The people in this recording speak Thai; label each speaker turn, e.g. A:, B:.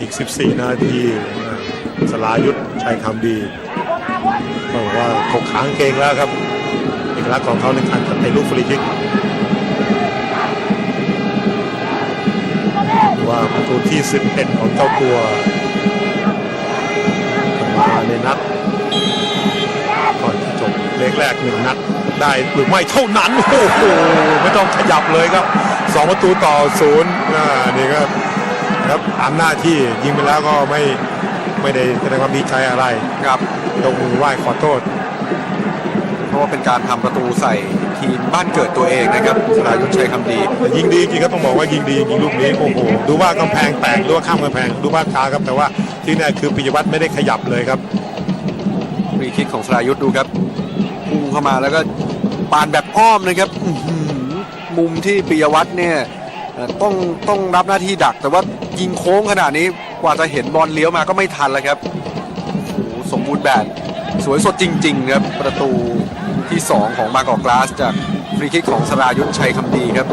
A: อีก 14 นาทีสลายุทธชัยคำดีบอกว่าถกขางเกงแล้วครับเอกลักษณ์ของเขาในการเตะลูกฟรีคิกว่าประตูที่ 11 ของเจ้าตัวมาในนัดก่อนจะจบเล็กแรกหนึ่งนัดได้หรือไม่เท่านั้น โอ้โห ไม่ต้องขยับเลยครับสองประตูต่อศูนย์อ่านี่ก็ ครับตามหน้าที่ยิงไปแล้วก็ไม่ไม่ได้แสดงความดีใจอะไร
B: ครับ
A: ยกมือไหว้ขอโทษ
B: เพราะว่าเป็นการทำประตูใส่ทีมบ้านเกิดตัวเองนะครับสรายุทธชัยคำดี
A: แต่ยิงดีจริงครับต้องบอกว่ายิงดียิงลูกนี้โอ้โหดูว่ากำแพงแตกดูว่าข้ามกำแพงดูว่าช้าครับแต่ว่าที่เนี่ยคือปิยวัฒน์ไม่ได้ขยับเลยครับ
B: ฟรีคิกของสรายุทธดูครับพุ่งเข้ามาแล้วก็ปานแบบอ้อมนะครับอื้อหือมุมที่ปิยวัฒน์เนี่ยเอ่อ ต้องต้องรับหน้าที่ดัก แต่ว่ายิงโค้งขนาดนี้กว่าจะเห็นบอลเลี้ยวมาก็ไม่ทันแล้วครับโอ้โหสมบูรณ์แบบสวยสดจริง ๆ ครับ ประตูที่ 2 ของมากอกกลาสจากฟรีคิกของสรายุทธชัยคำดีครับ